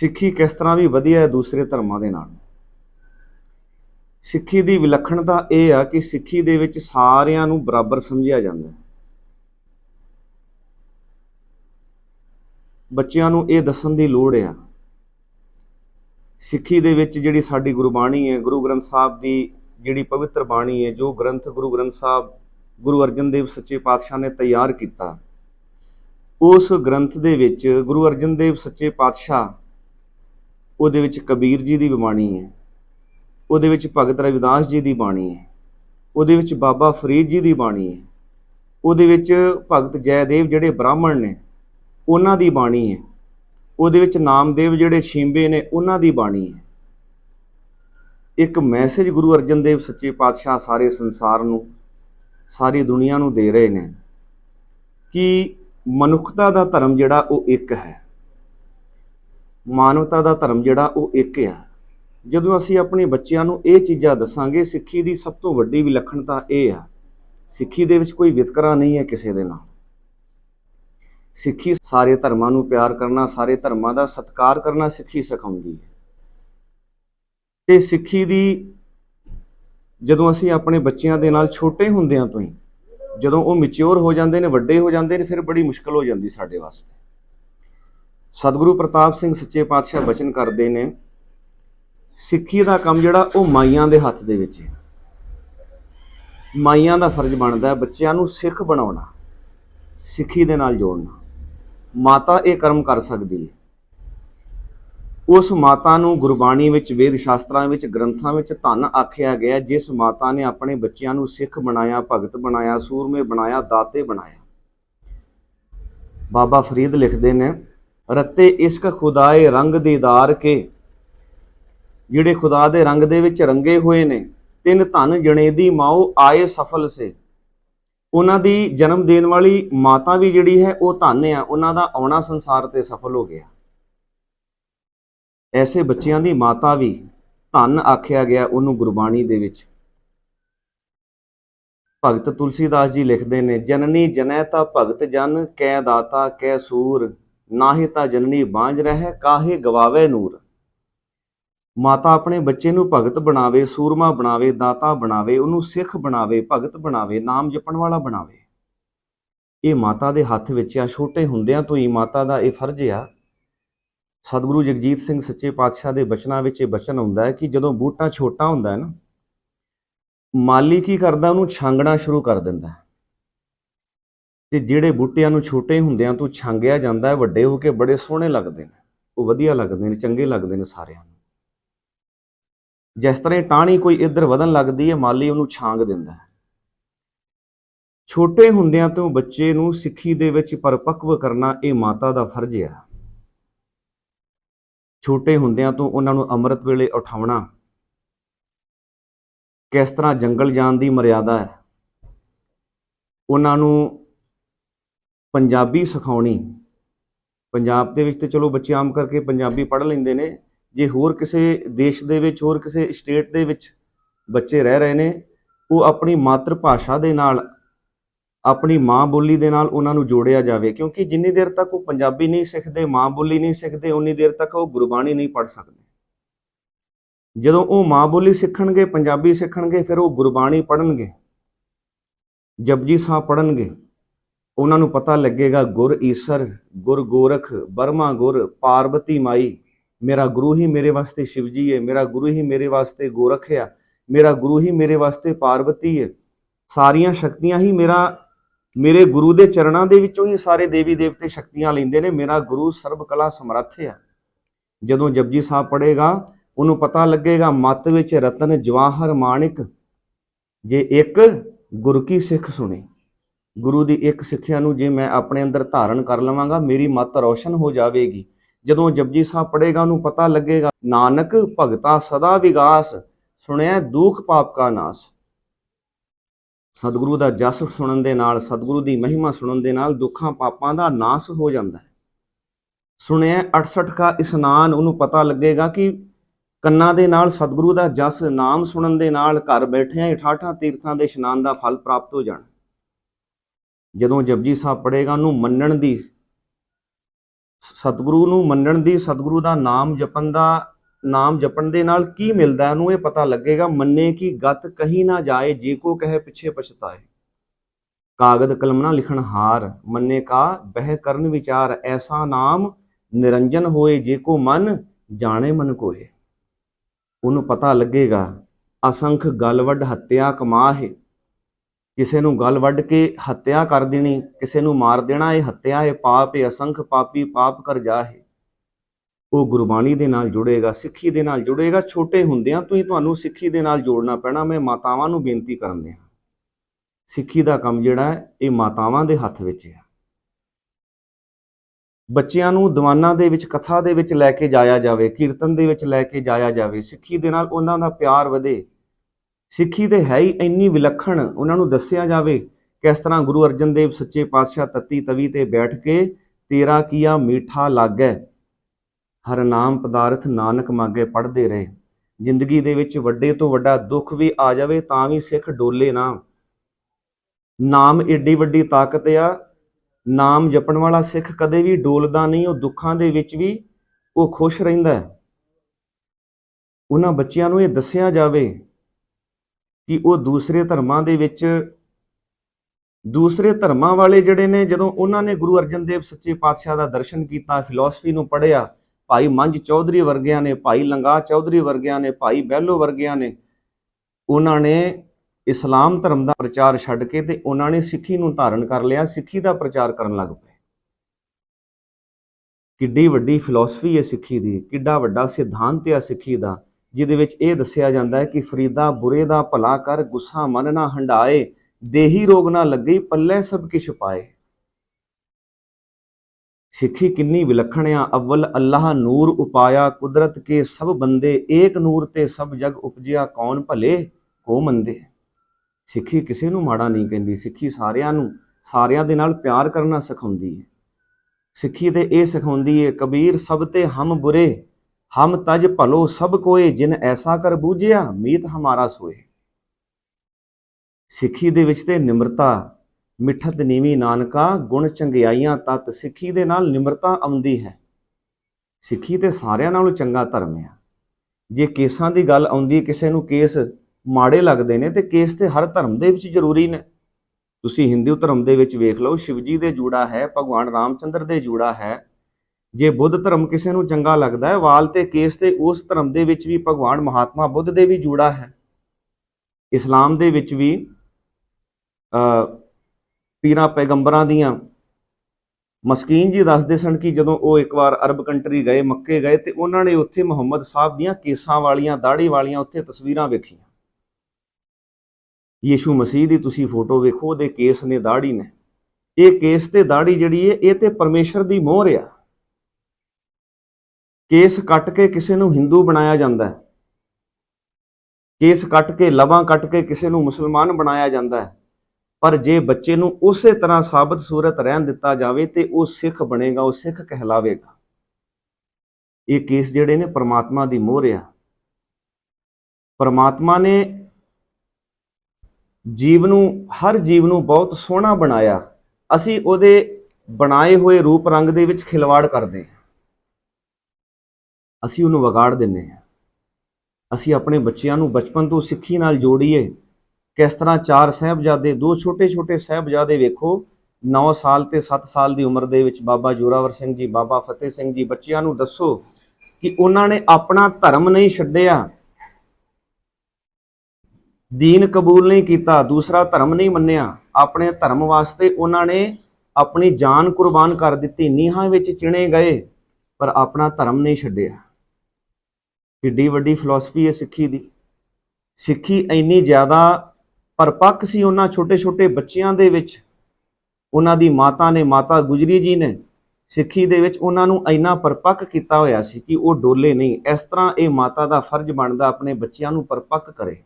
ਸਿੱਖੀ ਕਿਸ ਤਰ੍ਹਾਂ ਵੀ ਵਧੀਆ ਹੈ ਦੂਸਰੇ ਧਰਮਾਂ ਦੇ ਨਾਲ? ਸਿੱਖੀ ਦੀ ਵਿਲੱਖਣਤਾ ਇਹ ਆ ਕਿ ਸਿੱਖੀ ਦੇ ਵਿੱਚ ਸਾਰਿਆਂ ਨੂੰ ਬਰਾਬਰ ਸਮਝਿਆ ਜਾਂਦਾ ਹੈ। ਬੱਚਿਆਂ ਨੂੰ ਇਹ ਦੱਸਣ ਦੀ ਲੋੜ ਆ। ਸਿੱਖੀ ਦੇ ਵਿੱਚ ਜਿਹੜੀ ਸਾਡੀ ਗੁਰਬਾਣੀ ਹੈ, ਗੁਰੂ ਗ੍ਰੰਥ ਸਾਹਿਬ ਦੀ ਜਿਹੜੀ ਪਵਿੱਤਰ ਬਾਣੀ ਹੈ, ਜੋ ਗ੍ਰੰਥ ਗੁਰੂ ਗ੍ਰੰਥ ਸਾਹਿਬ, ਗੁਰੂ ਅਰਜਨ ਦੇਵ ਸੱਚੇ ਪਾਤਸ਼ਾਹ ਨੇ ਤਿਆਰ ਕੀਤਾ, ਉਸ ਗ੍ਰੰਥ ਦੇ ਵਿੱਚ ਗੁਰੂ ਅਰਜਨ ਦੇਵ ਸੱਚੇ ਪਾਤਸ਼ਾਹ ਉਹਦੇ ਵਿੱਚ ਕਬੀਰ ਜੀ ਦੀ ਬਾਣੀ ਹੈ। ਉਹਦੇ ਵਿੱਚ ਭਗਤ ਰਵਿਦਾਸ ਜੀ ਦੀ ਬਾਣੀ ਹੈ। ਉਹਦੇ ਵਿੱਚ ਬਾਬਾ ਫਰੀਦ ਜੀ ਦੀ ਬਾਣੀ ਹੈ। ਉਹਦੇ ਵਿੱਚ ਭਗਤ ਜੈਦੇਵ ਜਿਹੜੇ ਬ੍ਰਾਹਮਣ ਨੇ, ਉਹਨਾਂ ਦੀ ਬਾਣੀ ਹੈ। ਉਹਦੇ ਵਿੱਚ ਨਾਮਦੇਵ ਜਿਹੜੇ ਛਿੰਬੇ ਨੇ, ਉਹਨਾਂ ਦੀ ਬਾਣੀ ਹੈ। ਇੱਕ ਮੈਸੇਜ ਗੁਰੂ ਅਰਜਨ ਦੇਵ ਸੱਚੇ ਪਾਤਸ਼ਾਹ ਸਾਰੇ ਸੰਸਾਰ ਨੂੰ, ਸਾਰੀ ਦੁਨੀਆ ਨੂੰ ਦੇ ਰਹੇ ਨੇ ਕਿ ਮਨੁੱਖਤਾ ਦਾ ਧਰਮ ਜਿਹੜਾ ਉਹ ਇੱਕ ਹੈ। ਮਾਨਵਤਾ ਦਾ ਧਰਮ ਜਿਹੜਾ ਉਹ ਇੱਕ ਆ। ਜਦੋਂ ਅਸੀਂ ਆਪਣੇ ਬੱਚਿਆਂ ਨੂੰ ਇਹ ਚੀਜ਼ਾਂ ਦੱਸਾਂਗੇ, ਸਿੱਖੀ ਦੀ ਸਭ ਤੋਂ ਵੱਡੀ ਵਿਲੱਖਣਤਾ ਇਹ ਆ, ਸਿੱਖੀ ਦੇ ਵਿੱਚ ਕੋਈ ਵਿਤਕਰਾ ਨਹੀਂ ਹੈ ਕਿਸੇ ਦੇ ਨਾਲ। ਸਿੱਖੀ ਸਾਰੇ ਧਰਮਾਂ ਨੂੰ ਪਿਆਰ ਕਰਨਾ, ਸਾਰੇ ਧਰਮਾਂ ਦਾ ਸਤਿਕਾਰ ਕਰਨਾ ਸਿੱਖੀ ਸਿਖਾਉਂਦੀ ਹੈ। ਤੇ ਸਿੱਖੀ ਦੀ ਜਦੋਂ ਅਸੀਂ ਆਪਣੇ ਬੱਚਿਆਂ ਦੇ ਨਾਲ ਛੋਟੇ ਹੁੰਦਿਆਂ ਤੋਂ ਹੀ, ਜਦੋਂ ਉਹ ਮੈਚੁਰ ਹੋ ਜਾਂਦੇ ਨੇ, ਵੱਡੇ ਹੋ ਜਾਂਦੇ ਨੇ, ਫਿਰ ਬੜੀ ਮੁਸ਼ਕਲ ਹੋ ਜਾਂਦੀ ਸਾਡੇ ਵਾਸਤੇ। ਸਤਿਗੁਰੂ ਪ੍ਰਤਾਪ ਸਿੰਘ ਸੱਚੇ ਪਾਤਸ਼ਾਹ ਬਚਨ ਕਰਦੇ ਨੇ, ਸਿੱਖੀ ਦਾ ਕੰਮ ਜਿਹੜਾ ਉਹ ਮਾਈਆਂ ਦੇ ਹੱਥ ਦੇ ਵਿੱਚ ਹੈ। ਮਾਈਆਂ ਦਾ ਫਰਜ਼ ਬਣਦਾ ਹੈ ਬੱਚਿਆਂ ਨੂੰ ਸਿੱਖ ਬਣਾਉਣਾ, ਸਿੱਖੀ ਦੇ ਨਾਲ ਜੋੜਨਾ। ਮਾਤਾ ਇਹ ਕਰਮ ਕਰ ਸਕਦੀ ਹੈ। ਉਸ ਮਾਤਾ ਨੂੰ ਗੁਰਬਾਣੀ ਵਿੱਚ, ਵੇਦ ਸ਼ਾਸਤਰਾਂ ਵਿੱਚ, ਗ੍ਰੰਥਾਂ ਵਿੱਚ ਧਨ ਆਖਿਆ ਗਿਆ ਜਿਸ ਮਾਤਾ ਨੇ ਆਪਣੇ ਬੱਚਿਆਂ ਨੂੰ ਸਿੱਖ ਬਣਾਇਆ, ਭਗਤ ਬਣਾਇਆ, ਸੂਰਮੇ ਬਣਾਇਆ, ਦਾਤੇ ਬਣਾਇਆ। ਬਾਬਾ ਫਰੀਦ ਲਿਖਦੇ ਨੇ ਰੱਤੇ ਇਸ਼ਕ ਖੁਦਾਏ ਰੰਗ ਦੀਦਾਰ ਕੇ। ਜਿਹੜੇ ਖੁਦਾ ਦੇ ਰੰਗ ਦੇ ਵਿੱਚ ਰੰਗੇ ਹੋਏ ਨੇ, ਤਿੰਨ ਧਨ ਜਣੇ ਦੀ ਮਾਓ ਆਏ ਸਫਲ ਸੇ। ਉਹਨਾਂ ਦੀ ਜਨਮ ਦੇਣ ਵਾਲੀ ਮਾਤਾ ਵੀ ਜਿਹੜੀ ਹੈ, ਉਹ ਧਨ ਆ। ਉਹਨਾਂ ਦਾ ਆਉਣਾ ਸੰਸਾਰ ਤੇ ਸਫਲ ਹੋ ਗਿਆ। ਐਸੇ ਬੱਚਿਆਂ ਦੀ ਮਾਤਾ ਵੀ ਧਨ ਆਖਿਆ ਗਿਆ ਉਹਨੂੰ ਗੁਰਬਾਣੀ ਦੇ ਵਿੱਚ। ਭਗਤ ਤੁਲਸੀਦਾਸ ਜੀ ਲਿਖਦੇ ਨੇ, ਜਨਨੀ ਜਨੈ ਤਾ ਭਗਤ ਜਨ, ਕੈ ਦਾਤਾ ਕੈ ਸੂਰ। ਨਾਹਿ ਤਾਂ ਜਨਨੀ ਬਾਂਝ ਰਹਿ, ਕਾਹੇ ਗਵਾਵੇ ਨੂਰ। ਮਾਤਾ ਆਪਣੇ ਬੱਚੇ ਨੂੰ ਭਗਤ ਬਣਾਵੇ, ਸੂਰਮਾ ਬਣਾਵੇ, ਦਾਤਾ ਬਣਾਵੇ, ਉਹਨੂੰ ਸਿੱਖ ਬਣਾਵੇ, ਭਗਤ ਬਣਾਵੇ, ਨਾਮ ਜਪਣ ਵਾਲਾ ਬਣਾਵੇ। ਇਹ ਮਾਤਾ ਦੇ ਹੱਥ ਵਿੱਚ ਆ, ਛੋਟੇ ਹੁੰਦਿਆਂ ਤੋਂ ਹੀ ਮਾਤਾ ਦਾ ਇਹ ਫਰਜ਼ ਆ। ਸਤਿਗੁਰੂ ਜਗਜੀਤ ਸਿੰਘ ਸੱਚੇ ਪਾਤਸ਼ਾਹ ਦੇ ਬਚਨਾਂ ਵਿੱਚ ਇਹ ਬਚਨ ਹੁੰਦਾ ਹੈ ਕਿ ਜਦੋਂ ਬੂਟਾ ਛੋਟਾ ਹੁੰਦਾ ਹੈ ਨਾ, ਮਾਲੀ ਕੀ ਕਰਦਾ, ਉਹਨੂੰ ਛਾਂਗਣਾ ਸ਼ੁਰੂ ਕਰ ਦਿੰਦਾ ਹੈ। ਤੇ ਜਿਹੜੇ ਬੂਟਿਆਂ ਨੂੰ ਛੋਟੇ ਹੁੰਦਿਆਂ ਤੋਂ ਛਾਂਗਿਆ ਜਾਂਦਾ ਹੈ, ਵੱਡੇ ਹੋ ਕੇ ਬੜੇ ਸੋਹਣੇ ਲੱਗਦੇ ਨੇ। ਉਹ ਵਧੀਆ ਲੱਗਦੇ ਨੇ, ਚੰਗੇ ਲੱਗਦੇ ਨੇ ਸਾਰਿਆਂ ਨੂੰ। ਜਿਸ ਤਰ੍ਹਾਂ ਇਹ ਟਾਹਣੀ ਕੋਈ ਇੱਧਰ ਵਧਣ ਲੱਗਦੀ ਹੈ, ਮਾਲੀ ਉਹਨੂੰ ਛਾਂਗ ਦਿੰਦਾ ਹੈ। ਛੋਟੇ ਹੁੰਦਿਆਂ ਤੋਂ ਬੱਚੇ ਨੂੰ ਸਿੱਖੀ ਦੇ ਵਿੱਚ ਪਰਿਪੱਕਵ ਕਰਨਾ ਇਹ ਮਾਤਾ ਦਾ ਫਰਜ਼ ਹੈ। ਛੋਟੇ ਹੁੰਦਿਆਂ ਤੋਂ ਉਹਨਾਂ ਨੂੰ ਅੰਮ੍ਰਿਤ ਵੇਲੇ ਉਠਾਉਣਾ, ਕਿਸ ਤਰ੍ਹਾਂ ਜੰਗਲ ਜਾਣ ਦੀ ਮਰਿਆਦਾ ਹੈ। ਉਹਨਾਂ ਨੂੰ ਪੰਜਾਬੀ ਸਿਖਾਉਣੀ। ਪੰਜਾਬ ਦੇ ਵਿੱਚ ਤੇ ਚਲੋ ਬੱਚੇ ਆਮ ਕਰਕੇ ਪੰਜਾਬੀ ਪੜ੍ਹ ਲੈਂਦੇ ਨੇ। ਜੇ ਹੋਰ ਕਿਸੇ ਦੇਸ਼ ਦੇ ਵਿੱਚ, ਹੋਰ ਕਿਸੇ ਸਟੇਟ ਦੇ ਵਿੱਚ ਬੱਚੇ ਰਹਿ ਰਹੇ ਨੇ, ਉਹ ਆਪਣੀ ਮਾਤਰ ਭਾਸ਼ਾ ਦੇ ਨਾਲ, ਆਪਣੀ ਮਾਂ ਬੋਲੀ ਦੇ ਨਾਲ ਉਹਨਾਂ ਨੂੰ ਜੋੜਿਆ ਜਾਵੇ। ਕਿਉਂਕਿ ਜਿੰਨੀ ਦੇਰ ਤੱਕ ਉਹ ਪੰਜਾਬੀ ਨਹੀਂ ਸਿੱਖਦੇ, ਮਾਂ ਬੋਲੀ ਨਹੀਂ ਸਿੱਖਦੇ, ਉਨੀ ਦੇਰ ਤੱਕ ਉਹ ਗੁਰਬਾਣੀ ਨਹੀਂ ਪੜ੍ਹ ਸਕਦੇ। ਜਦੋਂ ਉਹ ਮਾਂ ਬੋਲੀ ਸਿੱਖਣਗੇ, ਪੰਜਾਬੀ ਸਿੱਖਣਗੇ, ਫਿਰ ਉਹ ਗੁਰਬਾਣੀ ਪੜ੍ਹਨਗੇ। ਜਪਜੀ ਸਾਹਿਬ ਪੜ੍ਹਨਗੇ। ਉਹਨਾਂ ਨੂੰ ਪਤਾ ਲੱਗੇਗਾ, ਗੁਰ ਈਸਰ, ਗੁਰ ਗੋਰਖ, ਬਰਮਾ ਗੁਰ ਪਾਰਵਤੀ ਮਾਈ, ਮੇਰਾ ਗੁਰੂ ਹੀ ਮੇਰੇ ਵਾਸਤੇ ਸ਼ਿਵਜੀ ਹੈ ਮੇਰਾ ਗੁਰੂ ਹੀ ਮੇਰੇ ਵਾਸਤੇ ਗੋਰਖ ਹੈ ਮੇਰਾ ਗੁਰੂ ਹੀ ਮੇਰੇ ਵਾਸਤੇ ਪਾਰਵਤੀ ਹੈ ਸਾਰੀਆਂ ਸ਼ਕਤੀਆਂ ਹੀ ਮੇਰਾ, ਮੇਰੇ ਗੁਰੂ ਦੇ ਚਰਨਾਂ ਦੇ ਵਿੱਚੋਂ ਹੀ ਸਾਰੇ ਦੇਵੀ ਦੇਵਤੇ ਸ਼ਕਤੀਆਂ ਲੈਂਦੇ ਨੇ, ਮੇਰਾ ਗੁਰੂ ਸਰਬ ਕਲਾ ਸਮਰੱਥ ਹੈ ਜਦੋਂ ਜਪਜੀ ਸਾਹਿਬ ਪੜ੍ਹੇਗਾ, ਉਹਨੂੰ ਪਤਾ ਲੱਗੇਗਾ, ਮੱਤ ਵਿੱਚ ਰਤਨ ਜਵਾਹਰ ਮਾਣਿਕ, ਜੇ ਇੱਕ ਗੁਰ ਕੀ ਸਿੱਖ ਸੁਣੇ। ਗੁਰੂ ਦੀ ਇੱਕ ਸਿੱਖਿਆ ਨੂੰ ਜੇ ਮੈਂ ਆਪਣੇ ਅੰਦਰ ਧਾਰਨ ਕਰ ਲਵਾਂਗਾ, ਮੇਰੀ ਮੱਤ ਰੌਸ਼ਨ ਹੋ ਜਾਵੇਗੀ। ਜਦੋਂ ਜਪਜੀ ਸਾਹਿਬ ਪੜ੍ਹੇਗਾ, ਉਹਨੂੰ ਪਤਾ ਲੱਗੇਗਾ, ਨਾਨਕ ਭਗਤਾ ਸਦਾ ਵਿਗਾਸ ਸੁਣਿਆ ਦੁਖ ਪਾਪ ਕਾ ਨਾਸ। ਸਤਿਗੁਰੂ ਦਾ ਜਸ ਸੁਣਨ ਦੇ ਨਾਲ, ਸਤਿਗੁਰੂ ਦੀ ਮਹਿਮਾ ਸੁਣਨ ਦੇ ਨਾਲ ਦੁੱਖਾਂ ਪਾਪਾਂ ਦਾ ਨਾਸ ਹੋ ਜਾਂਦਾ ਹੈ। ਸੁਣਿਆ 68 ਕਾ ਇਸਨਾਨ, ਉਹਨੂੰ ਪਤਾ ਲੱਗੇਗਾ ਕਿ ਕੰਨਾਂ ਦੇ ਨਾਲ ਸਤਿਗੁਰੂ ਦਾ ਜਸ, ਨਾਮ ਸੁਣਨ ਦੇ ਨਾਲ ਘਰ ਬੈਠਿਆਂ 68 ਤੀਰਥਾਂ ਦੇ ਇਸ਼ਨਾਨ ਦਾ ਫਲ ਪ੍ਰਾਪਤ ਹੋ ਜਾਣਾ। ਜਦੋਂ ਜਪਜੀ ਸਾਹਿਬ ਪੜ੍ਹੇਗਾ ਉਹਨੂੰ ਮੰਨਣ ਦੀ ਸਤਿਗੁਰੂ ਨੂੰ ਮੰਨਣ ਦੀ, ਸਤਿਗੁਰੂ ਦਾ ਨਾਮ ਜਪਣ ਦਾ, ਨਾਮ ਜਪਣ ਦੇ ਨਾਲ ਕੀ ਮਿਲਦਾ ਉਹਨੂੰ ਇਹ ਪਤਾ ਲੱਗੇਗਾ, ਮੰਨੇ ਕੀ ਗਤ ਕਹੀ ਨਾ ਜਾਏ, ਜੇ ਕੋ ਕਹੇ ਪਿੱਛੇ ਪਛਤਾਏ। ਕਾਗਦ ਕਲਮ ਨਾ ਲਿਖਣ ਹਾਰ, ਮੰਨੇ ਕਾ ਬਹਿ ਕਰਨ ਵਿਚਾਰ, ਐਸਾ ਨਾਮ ਨਿਰੰਜਨ ਹੋਏ, ਜੇ ਕੋ ਮਨ ਜਾਣੇ ਮਨ ਕੋਏ। ਉਹਨੂੰ ਪਤਾ ਲੱਗੇਗਾ, ਅਸੰਖ ਗਲਵੱਡ ਹੱਤਿਆ ਕਮਾਹੇ ਕਿਸੇ ਨੂੰ ਗਲ ਵੱਢ ਕੇ ਹੱਤਿਆ ਕਰ ਦੇਣੀ, ਕਿਸੇ ਨੂੰ ਮਾਰ ਦੇਣਾ, ਇਹ ਹੱਤਿਆ ਹੈ ਪਾਪ, ਇਹ ਅਸੰਖ ਪਾਪੀ ਪਾਪ ਕਰ ਜਾਹੇ। ਉਹ ਗੁਰਬਾਣੀ ਦੇ ਨਾਲ ਜੁੜੇਗਾ, ਸਿੱਖੀ ਦੇ ਨਾਲ ਜੁੜੇਗਾ, ਛੋਟੇ ਹੁੰਦਿਆਂ ਤੋਂ ਹੀ ਤੁਹਾਨੂੰ ਸਿੱਖੀ ਦੇ ਨਾਲ ਜੋੜਨਾ ਪੈਣਾ, ਮੈਂ ਮਾਤਾਵਾਂ ਨੂੰ ਬੇਨਤੀ ਕਰਨ ਦਿਆਂ। ਸਿੱਖੀ ਦਾ ਕੰਮ ਜਿਹੜਾ ਹੈ, ਇਹ ਮਾਤਾਵਾਂ ਦੇ ਹੱਥ ਵਿੱਚ ਹੈ। ਬੱਚਿਆਂ ਨੂੰ ਦੀਵਾਨਾਂ ਦੇ ਵਿੱਚ, ਕਥਾ ਦੇ ਵਿੱਚ ਲੈ ਕੇ ਜਾਇਆ ਜਾਵੇ, ਕੀਰਤਨ ਦੇ ਵਿੱਚ ਲੈ ਕੇ ਜਾਇਆ ਜਾਵੇ, ਸਿੱਖੀ ਦੇ ਨਾਲ ਉਹਨਾਂ ਦਾ ਪਿਆਰ ਵਧੇ। ਸਿੱਖੀ ਤੇ ਹੈ ਹੀ ਇੰਨੀ ਵਿਲੱਖਣ ਉਹਨਾਂ ਨੂੰ ਦੱਸਿਆ ਜਾਵੇ ਕਿਸ ਤਰ੍ਹਾਂ ਗੁਰੂ ਅਰਜਨ ਦੇਵ ਸੱਚੇ ਪਾਤਸ਼ਾਹ ਤੱਤੀ ਤਵੀ ਤੇ ਬੈਠ ਕੇ ਤੇਰਾ ਕੀਆ ਮੀਠਾ ਲਾਗੈ, ਹਰ ਨਾਮ ਪਦਾਰਥ ਨਾਨਕ ਮਾਗੇ ਪੜ੍ਹਦੇ ਰਹੇ। ਜ਼ਿੰਦਗੀ ਦੇ ਵਿੱਚ ਵੱਡੇ ਤੋਂ ਵੱਡਾ ਦੁੱਖ ਵੀ ਆ ਜਾਵੇ ਤਾਂ ਵੀ ਸਿੱਖ ਡੋਲੇ ਨਾ। ਨਾਮ ਏਡੀ ਵੱਡੀ ਤਾਕਤ ਆ, ਨਾਮ ਜਪਣ ਵਾਲਾ ਸਿੱਖ ਕਦੇ ਵੀ ਡੋਲਦਾ ਨਹੀਂ, ਉਹ ਦੁੱਖਾਂ ਦੇ ਵਿੱਚ ਵੀ ਉਹ ਖੁਸ਼ ਰਹਿੰਦਾ ਉਹਨਾਂ ਬੱਚਿਆਂ ਨੂੰ ਇਹ ਦੱਸਿਆ ਜਾਵੇ ਕਿ ਉਹ ਦੂਸਰੇ ਧਰਮਾਂ ਦੇ ਵਿੱਚ ਦੂਸਰੇ ਧਰਮਾਂ ਵਾਲੇ ਜਿਹੜੇ ਨੇ, ਜਦੋਂ ਉਹਨਾਂ ਨੇ ਗੁਰੂ ਅਰਜਨ ਦੇਵ ਸੱਚੇ ਪਾਤਸ਼ਾਹ ਦਾ ਦਰਸ਼ਨ ਕੀਤਾ ਫਿਲਾਸਫੀ ਨੂੰ ਪੜ੍ਹਿਆ, ਭਾਈ ਮੰਝ ਚੌਧਰੀ ਵਰਗਿਆਂ ਨੇ, ਭਾਈ ਲੰਗਾ ਚੌਧਰੀ ਵਰਗਿਆਂ ਨੇ, ਭਾਈ ਬਹਿਲੋ ਵਰਗਿਆਂ ਨੇ, ਉਹਨਾਂ ਨੇ ਇਸਲਾਮ ਧਰਮ ਦਾ ਪ੍ਰਚਾਰ ਛੱਡ ਕੇ ਤੇ ਉਹਨਾਂ ਨੇ ਸਿੱਖੀ ਨੂੰ ਧਾਰਨ ਕਰ ਲਿਆ, ਸਿੱਖੀ ਦਾ ਪ੍ਰਚਾਰ ਕਰਨ ਲੱਗ ਪਏ। ਕਿੱਡੀ ਵੱਡੀ ਫਿਲਾਸਫੀ ਹੈ ਸਿੱਖੀ ਦੀ, ਕਿੱਡਾ ਵੱਡਾ ਸਿਧਾਂਤ ਹੈ ਸਿੱਖੀ ਦਾ। ਜਿਹਦੇ ਵਿੱਚ ਇਹ ਦੱਸਿਆ ਜਾਂਦਾ ਹੈ ਕਿ ਫਰੀਦਾ ਬੁਰੇ ਦਾ ਭਲਾ ਕਰ, ਗੁੱਸਾ ਮਨ ਨਾ ਹੰਡਾਏ, ਦੇਹੀ ਰੋਗ ਨਾ ਲੱਗੇ, ਪੱਲੇ ਸਭ ਕਿਛ ਪਾਏ। ਸਿੱਖੀ ਕਿੰਨੀ ਵਿਲੱਖਣ ਆ। ਅਵਲ ਅੱਲਾਹ ਨੂਰ ਉਪਾਇਆ, ਕੁਦਰਤ ਕੇ ਸਭ ਬੰਦੇ, ਏਕ ਨੂਰ ਤੇ ਸਭ ਜਗ ਉਪਜਿਆ, ਕੌਣ ਭਲੇ ਕੋ ਮੰਦੇ। ਸਿੱਖੀ ਕਿਸੇ ਨੂੰ ਮਾੜਾ ਨਹੀਂ ਕਹਿੰਦੀ। ਸਿੱਖੀ ਸਾਰਿਆਂ ਨੂੰ, ਸਾਰਿਆਂ ਦੇ ਨਾਲ ਪਿਆਰ ਕਰਨਾ ਸਿਖਾਉਂਦੀ ਹੈ। ਸਿੱਖੀ ਤੇ ਇਹ ਸਿਖਾਉਂਦੀ ਹੈ ਕਬੀਰ ਸਭ ਤੇ ਹਮ ਬੁਰੇ ਹਮ ਤਜ ਭਲੋ ਸਭ ਕੋਏ, ਜਿਨ ਐਸਾ ਕਰ ਬੂਝਿਆ, ਮੀਤ ਹਮਾਰਾ ਸੋਏ। ਸਿੱਖੀ ਦੇ ਵਿੱਚ ਤੇ ਨਿਮਰਤਾ, ਮਿੱਠਤ ਨੀਵੀਂ ਨਾਨਕਾ, ਗੁਣ ਚੰਗਿਆਈਆਂ ਤਤ ਸਿੱਖੀ ਦੇ ਨਾਲ ਨਿਮਰਤਾ ਆਉਂਦੀ ਹੈ। ਸਿੱਖੀ ਤੇ ਸਾਰਿਆਂ ਨਾਲੋਂ ਚੰਗਾ ਧਰਮ ਆ। ਜੇ ਕੇਸਾਂ ਦੀ ਗੱਲ ਆਉਂਦੀ ਕਿਸੇ ਨੂੰ ਕੇਸ ਮਾੜੇ ਲੱਗਦੇ ਨੇ, ਤੇ ਕੇਸ ਤੇ ਹਰ ਧਰਮ ਦੇ ਵਿੱਚ ਜ਼ਰੂਰੀ ਨੇ। ਤੁਸੀਂ ਹਿੰਦੂ ਧਰਮ ਦੇ ਵਿੱਚ ਵੇਖ ਲਓ, ਸ਼ਿਵਜੀ ਦੇ ਜੂੜਾ ਹੈ, ਭਗਵਾਨ ਰਾਮਚੰਦਰ ਦੇ ਜੂੜਾ ਹੈ ਜੇ ਬੁੱਧ ਧਰਮ ਕਿਸੇ ਨੂੰ ਚੰਗਾ ਲੱਗਦਾ ਹੈ, ਵਾਲ ਤੇ ਕੇਸ ਤੇ ਉਸ ਧਰਮ ਦੇ ਵਿੱਚ ਵੀ ਭਗਵਾਨ ਮਹਾਤਮਾ ਬੁੱਧ ਦੇ ਵੀ ਜੁੜਾ ਹੈ। ਇਸਲਾਮ ਦੇ ਵਿੱਚ ਵੀ ਪੀਰਾਂ ਪੈਗੰਬਰਾਂ ਦੀਆਂ ਮਸਕੀਨ ਜੀ ਦੱਸਦੇ ਸਨ ਕਿ ਜਦੋਂ ਉਹ ਇੱਕ ਵਾਰ ਅਰਬ ਕੰਟਰੀ ਗਏ, ਮੱਕੇ ਗਏ ਤੇ ਉਹਨਾਂ ਨੇ ਉੱਥੇ ਮੁਹੰਮਦ ਸਾਹਿਬ ਦੀਆਂ ਕੇਸਾਂ ਵਾਲੀਆਂ ਦਾੜੀ ਵਾਲੀਆਂ ਉੱਥੇ ਤਸਵੀਰਾਂ ਵੇਖੀਆਂ। ਯੀਸ਼ੂ ਮਸੀਹ ਦੀ ਤੁਸੀਂ ਫੋਟੋ ਵੇਖੋ, ਉਹਦੇ ਕੇਸ ਨੇ ਦਾੜੀ ਨੇ। ਇਹ ਕੇਸ ਤੇ ਦਾੜੀ ਜਿਹੜੀ ਹੈ ਇਹ ਤੇ ਪਰਮੇਸ਼ਰ ਦੀ ਮੋਹਰ ਆ ਕੇਸ ਕੱਟ ਕੇ ਕਿਸੇ ਨੂੰ ਹਿੰਦੂ ਬਣਾਇਆ ਜਾਂਦਾ ਹੈ। ਕੇਸ ਕੱਟ ਕੇ ਲਵਾਂ ਕੱਟ ਕੇ ਕਿਸੇ ਨੂੰ ਮੁਸਲਮਾਨ ਬਣਾਇਆ ਜਾਂਦਾ ਹੈ। ਪਰ ਜੇ ਬੱਚੇ ਨੂੰ ਉਸੇ ਤਰ੍ਹਾਂ ਸਾਬਤ ਸੂਰਤ ਰਹਿਣ ਦਿੱਤਾ ਜਾਵੇ ਤੇ ਉਹ ਸਿੱਖ ਬਣੇਗਾ, ਉਹ ਸਿੱਖ ਕਹਿਲਾਵੇਗਾ। ਇਹ ਕੇਸ ਜਿਹੜੇ ਨੇ ਪਰਮਾਤਮਾ ਦੀ ਮੋਹਰ ਆ ਪਰਮਾਤਮਾ ਨੇ ਜੀਵ ਨੂੰ, ਹਰ ਜੀਵ ਨੂੰ ਬਹੁਤ ਸੋਹਣਾ ਬਣਾਇਆ। ਅਸੀਂ ਉਹਦੇ ਬਣਾਏ ਹੋਏ ਰੂਪ ਰੰਗ ਦੇ ਵਿੱਚ ਖਿਲਵਾੜ ਕਰਦੇ ਹਾਂ। ਅਸੀਂ ਉਹਨੂੰ ਵਿਗਾੜ ਦਿੰਨੇ ਹਾਂ। ਅਸੀਂ ਆਪਣੇ ਬੱਚਿਆਂ ਨੂੰ ਬਚਪਨ ਤੋਂ ਸਿੱਖੀ ਨਾਲ ਜੋੜੀਏ। ਕਿਸ ਤਰ੍ਹਾਂ ਚਾਰ ਸਹਿਬਜ਼ਾਦੇ, ਦੋ ਛੋਟੇ-ਛੋਟੇ ਸਹਿਬਜ਼ਾਦੇ ਵੇਖੋ 9 ਸਾਲ ਤੇ 7 ਸਾਲ ਦੀ ਉਮਰ ਦੇ ਵਿੱਚ ਬਾਬਾ ਜੋਰਾਵਰ ਸਿੰਘ ਜੀ, ਬਾਬਾ ਫਤਿਹ ਸਿੰਘ ਜੀ, ਬੱਚਿਆਂ ਨੂੰ ਦੱਸੋ ਕਿ ਉਹਨਾਂ ਨੇ ਆਪਣਾ ਧਰਮ ਨਹੀਂ ਛੱਡਿਆ। ਦੀਨ ਕਬੂਲ ਨਹੀਂ ਕੀਤਾ, ਦੂਸਰਾ ਧਰਮ ਨਹੀਂ ਮੰਨਿਆ। ਆਪਣੇ ਧਰਮ ਵਾਸਤੇ ਉਹਨਾਂ ਨੇ ਆਪਣੀ ਜਾਨ ਕੁਰਬਾਨ ਕਰ ਦਿੱਤੀ। ਨੀਹਾਂ ਵਿੱਚ ਚਿਣੇ ਗਏ, ਪਰ ਆਪਣਾ ਧਰਮ ਨਹੀਂ ਛੱਡਿਆ। ਕਿੱਡੀ ਵੱਡੀ ਫਿਲਾਸਫੀ ਹੈ ਸਿੱਖੀ ਦੀ। ਸਿੱਖੀ ਇੰਨੀ ਜ਼ਿਆਦਾ ਪਰਪੱਕ ਸੀ ਉਹਨਾਂ ਛੋਟੇ-ਛੋਟੇ ਬੱਚਿਆਂ ਦੇ ਵਿੱਚ। ਉਹਨਾਂ ਦੀ ਮਾਤਾ ਨੇ, ਮਾਤਾ ਗੁਜਰੀ ਜੀ ਨੇ ਸਿੱਖੀ ਦੇ ਵਿੱਚ ਉਹਨਾਂ ਨੂੰ ਇੰਨਾ ਪਰਪੱਕ ਕੀਤਾ ਹੋਇਆ ਸੀ ਕਿ ਉਹ ਡੋਲੇ ਨਹੀਂ। ਇਸ ਤਰ੍ਹਾਂ ਇਹ ਮਾਤਾ ਦਾ ਫਰਜ਼ ਬਣਦਾ ਆਪਣੇ ਬੱਚਿਆਂ ਨੂੰ ਪਰਪੱਕ ਕਰੇ।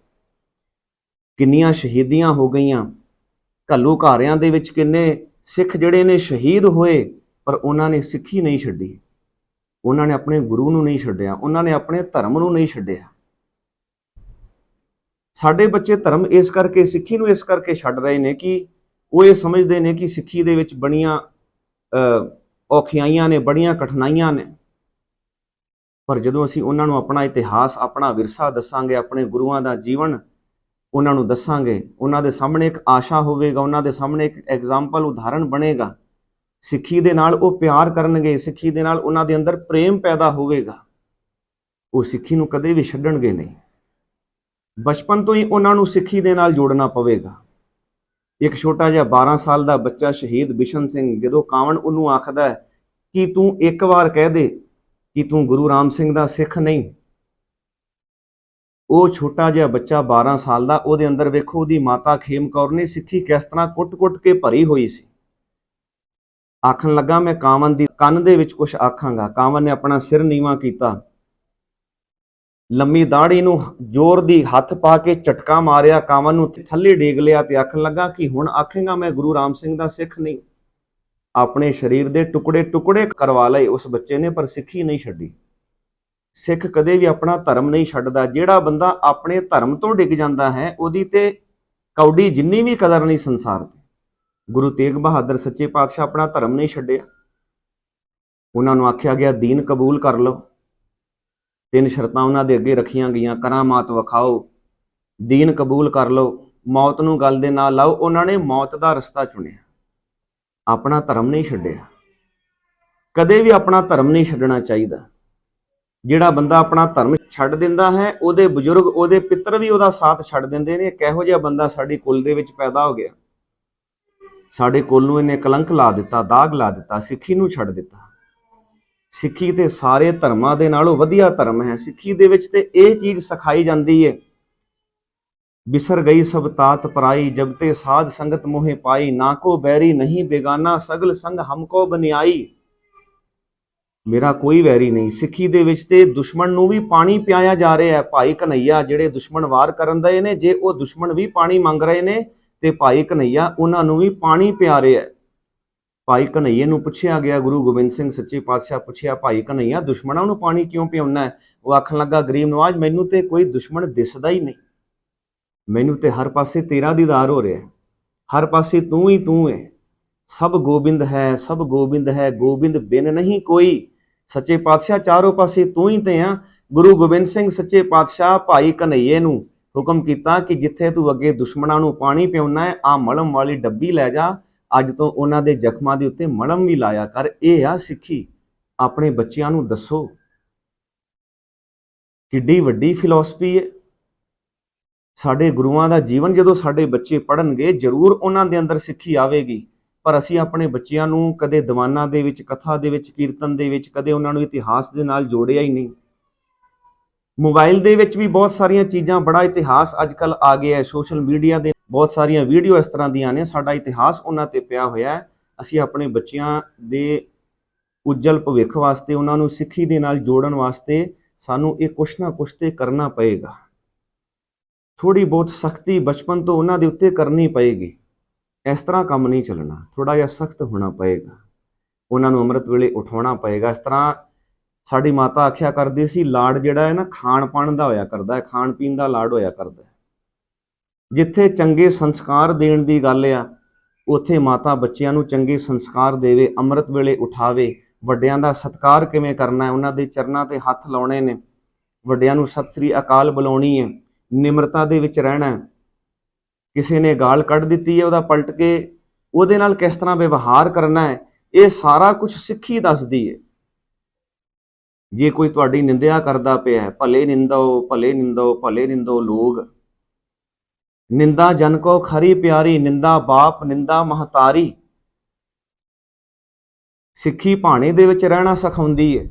ਕਿੰਨੀਆਂ ਸ਼ਹੀਦੀਆਂ ਹੋ ਗਈਆਂ। ਘੱਲੂ ਘਾਰਿਆਂ ਦੇ ਵਿੱਚ ਕਿੰਨੇ ਸਿੱਖ ਜਿਹੜੇ ਨੇ ਸ਼ਹੀਦ ਹੋਏ, ਪਰ ਉਹਨਾਂ ਨੇ ਸਿੱਖੀ ਨਹੀਂ ਛੱਡੀ। ਉਹਨਾਂ ਨੇ ਆਪਣੇ ਗੁਰੂ ਨੂੰ ਨਹੀਂ ਛੱਡਿਆ, ਉਹਨਾਂ ਨੇ ਆਪਣੇ ਧਰਮ ਨੂੰ ਨਹੀਂ ਛੱਡਿਆ। ਸਾਡੇ ਬੱਚੇ ਧਰਮ ਇਸ ਕਰਕੇ, ਸਿੱਖੀ ਨੂੰ ਇਸ ਕਰਕੇ ਛੱਡ ਰਹੇ ਨੇ ਕਿ ਉਹ ਇਹ ਸਮਝਦੇ ਨੇ ਕਿ ਸਿੱਖੀ ਦੇ ਵਿੱਚ ਬਣੀਆਂ ਔਖਿਆਈਆਂ ਨੇ, ਬੜੀਆਂ ਕਠਿਨਾਈਆਂ ਨੇ। ਪਰ ਜਦੋਂ ਅਸੀਂ ਉਹਨਾਂ ਨੂੰ ਆਪਣਾ ਇਤਿਹਾਸ, ਆਪਣਾ ਵਿਰਸਾ ਦੱਸਾਂਗੇ, ਆਪਣੇ ਗੁਰੂਆਂ ਦਾ ਜੀਵਨ ਉਹਨਾਂ ਨੂੰ ਦੱਸਾਂਗੇ, ਉਹਨਾਂ ਦੇ ਸਾਹਮਣੇ ਇੱਕ ਆਸ਼ਾ ਹੋਵੇਗਾ, ਉਹਨਾਂ ਦੇ ਸਾਹਮਣੇ ਇੱਕ ਐਗਜ਼ਾਮਪਲ, ਉਦਾਹਰਣ ਬਣੇਗਾ ਸਿੱਖੀ ਦੇ ਨਾਲ ਉਹ ਪਿਆਰ ਕਰਨਗੇ, ਸਿੱਖੀ ਦੇ ਨਾਲ ਉਹਨਾਂ ਦੇ ਅੰਦਰ ਪ੍ਰੇਮ ਪੈਦਾ ਹੋਵੇਗਾ। ਉਹ ਸਿੱਖੀ ਨੂੰ ਕਦੇ ਵੀ ਛੱਡਣਗੇ ਨਹੀਂ। ਬਚਪਨ ਤੋਂ ਹੀ ਉਹਨਾਂ ਨੂੰ ਸਿੱਖੀ ਦੇ ਨਾਲ ਜੋੜਨਾ ਪਵੇਗਾ। ਇੱਕ ਛੋਟਾ ਜਿਹਾ 12 ਸਾਲ ਦਾ ਬੱਚਾ ਸ਼ਹੀਦ ਬਿਸ਼ਨ ਸਿੰਘ, ਜਦੋਂ ਕਾਵਣ ਉਹਨੂੰ ਆਖਦਾ ਹੈ, ਕਿ ਤੂੰ ਇੱਕ ਵਾਰ ਕਹਿ ਦੇ ਕਿ ਤੂੰ ਗੁਰੂ ਰਾਮ ਸਿੰਘ ਦਾ ਸਿੱਖ ਨਹੀਂ? ਉਹ ਛੋਟਾ ਜਿਹਾ ਬੱਚਾ 12 ਸਾਲ ਦਾ, ਉਹਦੇ ਅੰਦਰ ਵੇਖੋ ਉਹਦੀ ਮਾਤਾ ਖੇਮ ਕੌਰ ਨੇ ਸਿੱਖੀ ਕਿਸ ਤਰ੍ਹਾਂ ਕੁੱਟ-ਕੁੱਟ ਕੇ ਭਰੀ ਹੋਈ ਸੀ। ਆਖਣ ਲੱਗਾ, ਮੈਂ ਕਾਵਨ ਦੀ ਕੰਨ ਦੇ ਵਿੱਚ ਕੁਝ ਆਖਾਂਗਾ। ਕਾਵਨ ਨੇ ਆਪਣਾ ਸਿਰ ਨੀਵਾ ਕੀਤਾ। ਲੰਮੀ ਦਾੜੀ ਨੂੰ ਜ਼ੋਰ ਦੀ ਹੱਥ ਪਾ ਕੇ ਝਟਕਾ ਮਾਰਿਆ। ਕਾਵਨ ਨੂੰ ਥੱਲੇ ਡੇਗ ਲਿਆ ਤੇ ਆਖਣ ਲੱਗਾ, ਕਿ ਹੁਣ ਆਖੇਗਾ ਮੈਂ? ਗੁਰੂ ਰਾਮ ਸਿੰਘ ਦਾ ਸਿੱਖ ਨਹੀਂ। ਆਪਣੇ ਸਰੀਰ ਦੇ ਟੁਕੜੇ ਟੁਕੜੇ ਕਰਵਾ ਲਏ। ਉਸ ਬੱਚੇ ਨੇ ਪਰ ਸਿੱਖੀ ਨਹੀਂ ਛੱਡੀ। ਸਿੱਖ ਕਦੇ ਵੀ ਆਪਣਾ ਧਰਮ ਨਹੀਂ ਛੱਡਦਾ। ਜਿਹੜਾ ਬੰਦਾ ਆਪਣੇ ਧਰਮ ਤੋਂ ਡਿੱਗ ਜਾਂਦਾ ਹੈ, ਉਹਦੀ ਤੇ ਕੌਡੀ ਜਿੰਨੀ ਵੀ ਕਦਰ ਨਹੀਂ ਸੰਸਾਰ ਤੇ ਗੁਰੂ ਤੇਗ ਬਹਾਦਰ ਸੱਚੇ ਪਾਤਸ਼ਾਹ ਆਪਣਾ ਧਰਮ ਨਹੀਂ ਛੱਡਿਆ ਉਹਨਾਂ ਨੂੰ ਆਖਿਆ ਗਿਆ, ਦੀਨ ਕਬੂਲ ਕਰ ਲਓ। ਤਿੰਨ ਸ਼ਰਤਾਂ ਉਹਨਾਂ ਦੇ ਅੱਗੇ ਰੱਖੀਆਂ ਗਈਆਂ। ਕਰਾਮਾਤ ਵਿਖਾਓ। ਦੀਨ ਕਬੂਲ ਕਰ ਲਓ। ਮੌਤ ਨੂੰ ਗੱਲ ਦੇ ਨਾਲ ਲਾਓ। ਉਹਨਾਂ ਨੇ ਮੌਤ ਦਾ ਰਸਤਾ ਚੁਣਿਆ। ਆਪਣਾ ਧਰਮ ਨਹੀਂ ਛੱਡਿਆ। ਕਦੇ ਵੀ ਆਪਣਾ ਧਰਮ ਨਹੀਂ ਛੱਡਣਾ ਚਾਹੀਦਾ। ਜਿਹੜਾ ਬੰਦਾ ਆਪਣਾ ਧਰਮ ਛੱਡ ਦਿੰਦਾ ਹੈ, ਉਹਦੇ ਬਜ਼ੁਰਗ, ਉਹਦੇ ਪਿੱਤਰ ਵੀ ਉਹਦਾ ਸਾਥ ਛੱਡ ਦਿੰਦੇ ਨੇ। ਕਿਹੋ ਜਿਹਾ ਬੰਦਾ ਸਾਡੀ ਕੁਲ ਦੇ ਵਿੱਚ ਪੈਦਾ ਹੋ ਗਿਆ? ਸਾਡੇ ਕੁਲ ਨੂੰ ਇਹਨੇ ਕਲੰਕ ਲਾ ਦਿੱਤਾ, ਦਾਗ ਲਾ ਦਿੱਤਾ, ਸਿੱਖੀ ਨੂੰ ਛੱਡ ਦਿੱਤਾ। ਸਿੱਖੀ ਤੇ ਸਾਰੇ ਧਰਮਾਂ ਦੇ ਨਾਲੋਂ ਵਧੀਆ ਧਰਮ ਹੈ। ਸਿੱਖੀ ਦੇ ਵਿੱਚ ਤੇ ਇਹ ਚੀਜ਼ ਸਿਖਾਈ ਜਾਂਦੀ ਹੈ ਬਿਸਰ ਗਈ ਸਭ ਤਾਤ ਪਰਾਈ, ਜਬ ਤੇ ਸਾਧ ਸੰਗਤ ਮੋਹਿ ਪਾਈ, ਨਾ ਕੋ ਬੈਰੀ ਨਹੀਂ ਬੇਗਾਨਾ, ਸਗਲ ਸੰਗ ਹਮਕੋ ਬਨਿਆਈ। ਮੇਰਾ ਕੋਈ ਵੈਰੀ ਨਹੀਂ। ਸਿੱਖੀ ਦੇ ਵਿੱਚ ਤੇ ਦੁਸ਼ਮਣ ਨੂੰ ਵੀ ਪਾਣੀ ਪਿਆਇਆ ਜਾ ਰਿਹਾ ਹੈ। ਭਾਈ ਕਨਈਆ ਜਿਹੜੇ ਦੁਸ਼ਮਣ ਵਾਰ ਕਰਨ ਦੇ ਨੇ, ਜੇ ਉਹ ਦੁਸ਼ਮਣ ਵੀ ਪਾਣੀ ਮੰਗ ਰਹੇ ਨੇ ਤੇ ਭਾਈ ਕਨਈਆ ਉਹਨਾਂ ਨੂੰ ਵੀ ਪਾਣੀ ਪਿਆ ਰਿਹਾ ਹੈ। ਭਾਈ ਕਨਈਏ ਨੂੰ ਪੁੱਛਿਆ ਗਿਆ, ਗੁਰੂ ਗੋਬਿੰਦ ਸਿੰਘ ਸੱਚੇ ਪਾਤਸ਼ਾਹ ਪੁੱਛਿਆ, ਭਾਈ ਕਨਈਆ ਦੁਸ਼ਮਣਾਂ ਨੂੰ ਪਾਣੀ ਕਿਉਂ ਪਿਉਣਾ ਹੈ? ਉਹ ਆਖਣ ਲੱਗਾ, ਗਰੀਬ ਨਵਾਜ, ਮੈਨੂੰ ਤੇ ਕੋਈ ਦੁਸ਼ਮਣ ਦਿਸਦਾ ਹੀ ਨਹੀਂ। ਮੈਨੂੰ ਤੇ ਹਰ ਪਾਸੇ ਤੇਰਾ ਦੀਦਾਰ ਹੋ ਰਿਹਾ ਹਰ ਪਾਸੇ ਤੂੰ ਹੀ ਤੂੰ ਹੈ। ਸਭ ਗੋਬਿੰਦ ਹੈ, ਸਭ ਗੋਬਿੰਦ ਹੈ, ਗੋਬਿੰਦ ਬਿਨ ਨਹੀਂ ਕੋਈ। ਸੱਚੇ ਪਾਤਸ਼ਾਹ ਚਾਰੋਂ ਪਾਸੇ ਤੂੰ ਹੀ ਤੇ ਆ। ਗੁਰੂ ਗੋਬਿੰਦ ਸਿੰਘ ਸੱਚੇ ਪਾਤਸ਼ਾਹ, ਭਾਈ ਕਨਈਏ ਨੂੰ ਹੁਕਮ ਕੀਤਾ ਕਿ ਜਿੱਥੇ ਤੂੰ ਅੱਗੇ ਦੁਸ਼ਮਣਾਂ ਨੂੰ ਪਾਣੀ ਪਿਉਣਾ ਹੈ ਆ ਮਲਮ ਵਾਲੀ ਡੱਬੀ ਲੈ ਜਾ। ਅੱਜ ਤੋਂ ਉਹਨਾਂ ਦੇ ਜ਼ਖਮਾਂ ਦੇ ਉੱਤੇ ਮਲਮ ਵੀ ਲਾਇਆ ਕਰ। ਇਹ ਆ ਸਿੱਖੀ। ਆਪਣੇ ਬੱਚਿਆਂ ਨੂੰ ਦੱਸੋ, ਕਿੱਡੀ ਵੱਡੀ ਫਿਲਾਸਫੀ ਹੈ। ਸਾਡੇ ਗੁਰੂਆਂ ਦਾ ਜੀਵਨ ਜਦੋਂ ਸਾਡੇ ਬੱਚੇ ਪੜ੍ਹਨਗੇ, ਜ਼ਰੂਰ ਉਹਨਾਂ ਦੇ ਅੰਦਰ ਸਿੱਖੀ ਆਵੇਗੀ। ਪਰ ਅਸੀਂ ਆਪਣੇ ਬੱਚਿਆਂ ਨੂੰ ਕਦੇ ਦੀਵਾਨਾਂ ਦੇ ਵਿੱਚ, ਕਥਾ ਦੇ ਵਿੱਚ, ਕੀਰਤਨ ਦੇ ਵਿੱਚ, ਕਦੇ ਉਹਨਾਂ ਨੂੰ ਇਤਿਹਾਸ ਦੇ ਨਾਲ ਜੋੜਿਆ ਹੀ ਨਹੀਂ। ਮੋਬਾਈਲ ਦੇ ਵਿੱਚ ਵੀ ਬਹੁਤ ਸਾਰੀਆਂ ਚੀਜ਼ਾਂ, ਬੜਾ ਇਤਿਹਾਸ ਅੱਜਕੱਲ ਆ ਗਿਆ ਹੈ। ਸੋਸ਼ਲ ਮੀਡੀਆ ਦੇ ਬਹੁਤ ਸਾਰੀਆਂ ਵੀਡੀਓ ਇਸ ਤਰ੍ਹਾਂ ਦੀਆਂ ਨੇ, ਸਾਡਾ ਇਤਿਹਾਸ ਉਹਨਾਂ ਤੇ ਪਿਆ ਹੋਇਆ ਹੈ। ਅਸੀਂ ਆਪਣੇ ਬੱਚਿਆਂ ਦੇ ਉਜਲ ਭਵਿੱਖ ਵਾਸਤੇ, ਉਹਨਾਂ ਨੂੰ ਸਿੱਖੀ ਦੇ ਨਾਲ ਜੋੜਨ ਵਾਸਤੇ ਸਾਨੂੰ ਇਹ ਕੁਛ ਨਾ ਕੁਛ ਤੇ ਕਰਨਾ ਪਏਗਾ। ਥੋੜੀ ਬਹੁਤ ਸਖਤੀ ਬਚਪਨ ਤੋਂ ਉਹਨਾਂ ਦੇ ਉੱਤੇ ਕਰਨੀ ਪਏਗੀ। ਇਸ ਤਰ੍ਹਾਂ ਕੰਮ ਨਹੀਂ ਚੱਲਣਾ ਥੋੜਾ ਜਿਹਾ ਸਖਤ ਹੋਣਾ ਪਏਗਾ। ਉਹਨਾਂ ਨੂੰ ਅੰਮ੍ਰਿਤ ਵੇਲੇ ਉਠਾਉਣਾ ਪਏਗਾ। ਇਸ ਤਰ੍ਹਾਂ ਸਾਡੀ ਮਾਤਾ ਆਖਿਆ ਕਰਦੀ ਸੀ, ਲਾੜ ਜਿਹੜਾ ਹੈ ਨਾ, ਖਾਣ ਪਾਣ ਦਾ ਹੋਇਆ ਕਰਦਾ ਹੈ, ਖਾਣ ਪੀਣ ਦਾ ਲਾੜ ਹੋਇਆ ਕਰਦਾ ਹੈ। ਜਿੱਥੇ ਚੰਗੇ ਸੰਸਕਾਰ ਦੇਣ ਦੀ ਗੱਲ ਆ, ਉੱਥੇ ਮਾਤਾ ਬੱਚਿਆਂ ਨੂੰ ਚੰਗੇ ਸੰਸਕਾਰ ਦੇਵੇ, ਅੰਮ੍ਰਿਤ ਵੇਲੇ ਉਠਾਵੇ, ਵੱਡਿਆਂ ਦਾ ਸਤਿਕਾਰ ਕਿਵੇਂ ਕਰਨਾ ਹੈ, ਉਹਨਾਂ ਦੇ ਚਰਨਾਂ ਤੇ ਹੱਥ ਲਾਉਣੇ ਨੇ। ਵੱਡਿਆਂ ਨੂੰ ਸਤਿ ਸ੍ਰੀ ਅਕਾਲ ਬੁਲਾਉਣੀ ਹੈ, ਨਿਮਰਤਾ ਦੇ ਵਿੱਚ ਰਹਿਣਾ ਹੈ। ਕਿਸੇ ਨੇ ਗਾਲ ਕੱਢ ਦਿੱਤੀ ਹੈ, ਉਹਦਾ ਪਲਟ ਕੇ ਉਹਦੇ ਨਾਲ ਕਿਸ ਤਰ੍ਹਾਂ ਵਿਵਹਾਰ ਕਰਨਾ ਹੈ, ਇਹ ਸਾਰਾ ਕੁਝ ਸਿੱਖੀ ਦੱਸਦੀ ਹੈ। ਜੇ ਕੋਈ ਤੁਹਾਡੀ ਨਿੰਦਿਆ ਕਰਦਾ ਪਿਆ ਹੈ, ਭਲੇ ਨਿੰਦੋ ਭਲੇ ਨਿੰਦੋ ਭਲੇ ਨਿੰਦੋ ਲੋਗ ਨਿੰਦਾ ਜਨ ਕੋ ਖਰੀ ਪਿਆਰੀ, ਨਿੰਦਾ ਬਾਪ, ਨਿੰਦਾ ਮਹਤਾਰੀ। ਸਿੱਖੀ ਭਾਣੇ ਦੇ ਵਿੱਚ ਰਹਿਣਾ ਸਿਖਾਉਂਦੀ ਹੈ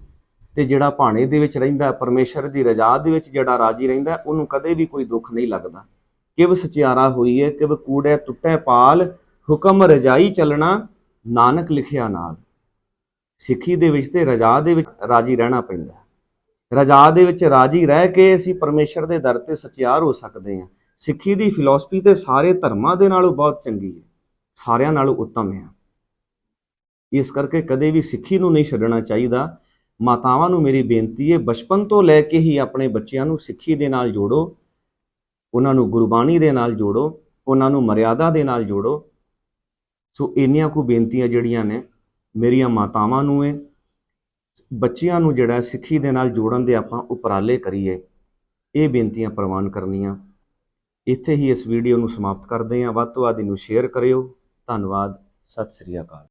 ਤੇ ਜਿਹੜਾ ਭਾਣੇ ਦੇ ਵਿੱਚ ਰਹਿੰਦਾ ਪਰਮੇਸ਼ਰ ਦੀ ਰਜ਼ਾ ਦੇ ਵਿੱਚ ਜਿਹੜਾ ਰਾਜੀ ਰਹਿੰਦਾ ਉਹਨੂੰ ਕਦੇ ਵੀ ਕੋਈ ਦੁੱਖ ਨਹੀਂ ਲੱਗਦਾ। ਕਿਵ ਸਚਿਆਰਾ ਹੋਈ ਹੈ ਕਿਵ ਕੂੜੈ ਟੁੱਟੈ ਪਾਲ, ਹੁਕਮ ਰਜਾਈ ਚੱਲਣਾ, ਨਾਨਕ ਲਿਖਿਆ ਨਾਲ। ਸਿੱਖੀ ਦੇ ਵਿੱਚ ਤੇ ਰਜਾ ਦੇ ਵਿੱਚ ਰਾਜੀ ਰਹਿਣਾ ਪੈਂਦਾ ਰਜਾ ਦੇ ਵਿੱਚ ਰਾਜੀ ਰਹਿ ਕੇ ਅਸੀਂ ਪਰਮੇਸ਼ਰ ਦੇ ਦਰ ਤੇ ਸਚਿਆਰ ਹੋ ਸਕਦੇ ਹਾਂ। ਸਿੱਖੀ ਦੀ ਫਿਲਾਸਫੀ ਤੇ ਸਾਰੇ ਧਰਮਾਂ ਦੇ ਨਾਲੋਂ ਬਹੁਤ ਚੰਗੀ ਹੈ। ਸਾਰਿਆਂ ਨਾਲੋਂ ਉੱਤਮ ਹੈ। ਇਸ ਕਰਕੇ ਕਦੇ ਵੀ ਸਿੱਖੀ ਨੂੰ ਨਹੀਂ ਛੱਡਣਾ ਚਾਹੀਦਾ। ਮਾਤਾਵਾਂ ਨੂੰ ਮੇਰੀ ਬੇਨਤੀ ਹੈ, ਬਚਪਨ ਤੋਂ ਲੈ ਕੇ ਹੀ ਆਪਣੇ ਬੱਚਿਆਂ ਨੂੰ ਸਿੱਖੀ ਦੇ ਨਾਲ ਜੋੜੋ। ਉਹਨਾਂ ਨੂੰ ਗੁਰਬਾਣੀ ਦੇ ਨਾਲ ਜੋੜੋ। ਉਹਨਾਂ ਨੂੰ ਮਰਿਆਦਾ ਦੇ ਨਾਲ ਜੋੜੋ। ਸੋ ਇੰਨੀਆਂ ਕੁ ਬੇਨਤੀਆਂ ਜਿਹੜੀਆਂ ਨੇ ਮੇਰੀਆਂ ਮਾਤਾਵਾਂ ਨੂੰ ਹੈ ਬੱਚਿਆਂ ਨੂੰ ਜਿਹੜਾ ਸਿੱਖੀ ਦੇ ਨਾਲ ਜੋੜਨ ਦੇ ਆਪਾਂ ਉਪਰਾਲੇ ਕਰੀਏ। ਇਹ ਬੇਨਤੀਆਂ ਪ੍ਰਵਾਨ ਕਰਨੀਆਂ। ਇੱਥੇ ਹੀ ਇਸ ਵੀਡੀਓ ਨੂੰ ਸਮਾਪਤ ਕਰਦੇ ਹਾਂ। ਵੱਧ ਤੋਂ ਵੱਧ ਇਹਨੂੰ ਸ਼ੇਅਰ ਕਰਿਓ। ਧੰਨਵਾਦ। ਸਤਿ ਸ੍ਰੀ ਅਕਾਲ।